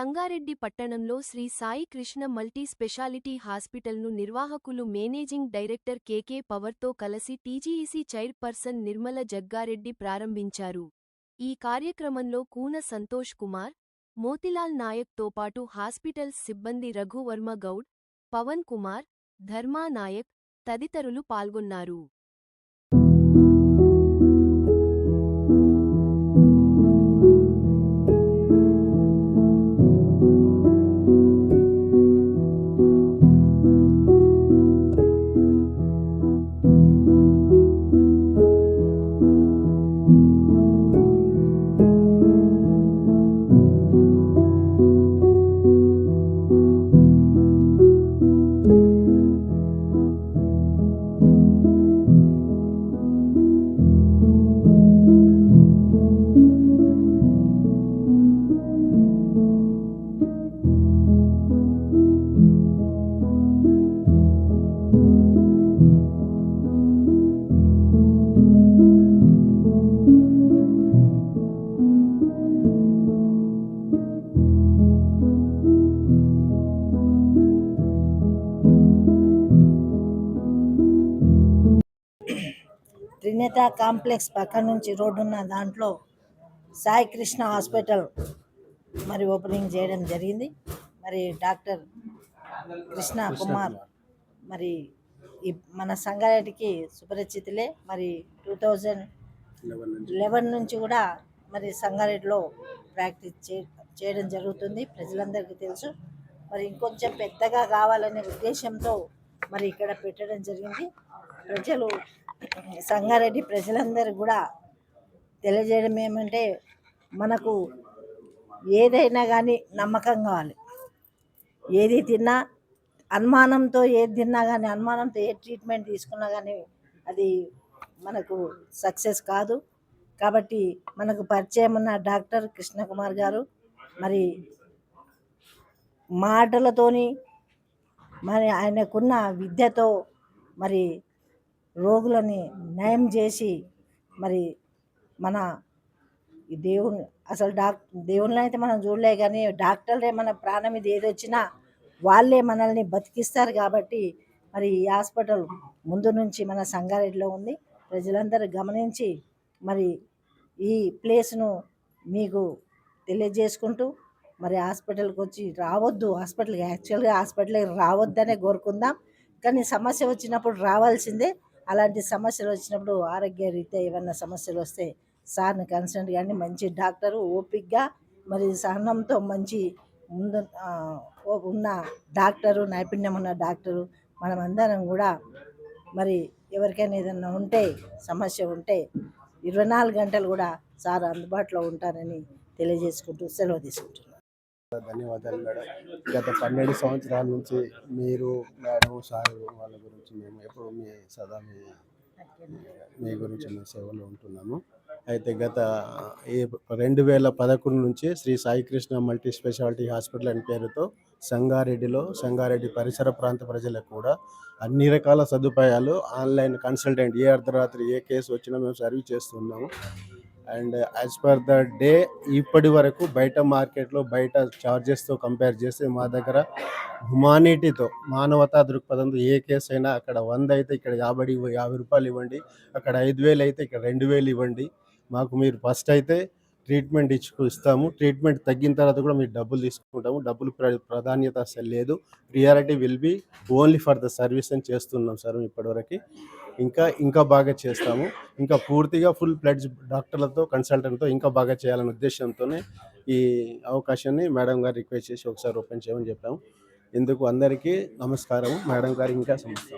సంగారెడ్డి పట్టణంలో Shri Sai Krishna multi speciality హాస్పిటల్ను నిర్వాహకులు మేనేజింగ్ డైరెక్టర్ కెకే పవర్తో కలిసి టీజీఈసీ చైర్పర్సన్ నిర్మల జగ్గారెడ్డి ప్రారంభించారు. ఈ కార్యక్రమంలో కూన సంతోష్ కుమార్ మోతిలాల్ నాయక్తో పాటు హాస్పిటల్స్ సిబ్బంది రఘువర్మ గౌడ్ పవన్ కుమార్ ధర్మా నాయక్ తదితరులు పాల్గొన్నారు. త్రినేత కాంప్లెక్స్ పక్క నుంచి రోడ్డు ఉన్న దాంట్లో సాయి కృష్ణ హాస్పిటల్ మరి ఓపెనింగ్ చేయడం జరిగింది. మరి డాక్టర్ కృష్ణ కుమార్. మరి ఈ మన సంగారెడ్డికి సుపరిచితులే. మరి టూ థౌజండ్ లెవెన్ నుంచి కూడా మరి సంగారెడ్డిలో ప్రాక్టీస్ చే చేయడం జరుగుతుంది. ప్రజలందరికీ తెలుసు. మరి ఇంకొంచెం పెద్దగా కావాలనే ఉద్దేశంతో మరి ఇక్కడ పెట్టడం జరిగింది. ప్రజలు సంగారెడ్డి ప్రజలందరూ కూడా తెలియజేయడం ఏమంటే మనకు ఏదైనా కానీ నమ్మకం కావాలి. ఏది తిన్నా అనుమానంతో ఏది తిన్నా కానీ అనుమానంతో ఏ ట్రీట్మెంట్ తీసుకున్నా కానీ అది మనకు సక్సెస్ కాదు. కాబట్టి మనకు పరిచయం ఉన్న డాక్టర్ కృష్ణకుమార్ గారు మరి మాటలతోని మరి ఆయనకున్న విద్యతో మరి రోగులని నయం చేసి మరి మన దేవుని అసలు డాక్ దేవుళ్ళని అయితే మనం చూడలే కానీ డాక్టర్లే మన ప్రాణం ఇది ఏది వచ్చినా వాళ్ళే మనల్ని బతికిస్తారు కాబట్టి మరి ఈ హాస్పిటల్ ముందు నుంచి మన సంగారెడ్డిలో ఉంది. ప్రజలందరూ గమనించి మరి ఈ ప్లేస్ను మీకు తెలియజేసుకుంటూ మరి హాస్పిటల్కి వచ్చి రావద్దు హాస్పిటల్కి యాక్చువల్గా హాస్పిటల్కి రావద్దనే కోరుకుందాం. కానీ సమస్య వచ్చినప్పుడు రావాల్సిందే. అలాంటి సమస్యలు వచ్చినప్పుడు ఆరోగ్య రీత్యా ఏమైనా సమస్యలు వస్తే సార్ని కన్సల్ట్ కానీ మంచి డాక్టరు ఓపిక్గా మరి సహనంతో మంచి ముందు ఉన్న డాక్టరు నైపుణ్యం ఉన్న డాక్టరు మనమందరం కూడా మరి ఎవరికైనా ఏదైనా ఉంటే సమస్య ఉంటే ఇరవై నాలుగు గంటలు కూడా సార్ అందుబాటులో ఉంటారని తెలియజేసుకుంటూ సెలవు తీసుకుంటున్నాను. ధన్యవాదాలు మేడం. గత పన్నెండు సంవత్సరాల నుంచి మీరు మేడం సార్ వాళ్ళ గురించి మేము ఎప్పుడు మీ సదా మీ మీ గురించి మీ సేవలో ఉంటున్నాము. అయితే గత ఈ రెండు వేల పదకొండు నుంచి Sri Saikrishna multi speciality hospital అని పేరుతో సంగారెడ్డిలో సంగారెడ్డి పరిసర ప్రాంత ప్రజలకు కూడా అన్ని రకాల సదుపాయాలు ఆన్లైన్ కన్సల్టెంట్ ఏ అర్ధరాత్రి ఏ కేసు వచ్చినా మేము సర్వీస్ చేస్తున్నాము and as per the day ఇప్పటి వరకు బయట మార్కెట్లో బయట చార్జెస్తో కంపేర్ చేస్తే మా దగ్గర హ్యుమానిటీతో మానవతా దృక్పథంతో ఏ కేసు అయినా అక్కడ వంద అయితే ఇక్కడ యాభై యాభై రూపాయలు ఇవ్వండి అక్కడ ఐదు వేలు అయితే ఇక్కడ రెండు వేలు ఇవ్వండి. మాకు మీరు ఫస్ట్ అయితే ట్రీట్మెంట్ ఇచ్చుకు ఇస్తాము. ట్రీట్మెంట్ తగ్గిన తర్వాత కూడా మీరు డబ్బులు తీసుకుంటాము. డబ్బులు ప్ర ప్రాధాన్యత అసలు లేదు. Priority will be only for the service అని చేస్తున్నాం సార్ ఇప్పటివరకు ఇంకా ఇంకా బాగా చేస్తాము. ఇంకా పూర్తిగా ఫుల్ ప్లెడ్జ్ డాక్టర్లతో కన్సల్టెంట్తో ఇంకా బాగా చేయాలనే ఉద్దేశంతోనే ఈ అవకాశాన్ని మేడం గారు రిక్వెస్ట్ చేసి ఒకసారి ఓపెన్ చేయమని చెప్పాము. ఇందుకు అందరికీ నమస్కారం మేడం గారు ఇంకా సమస్య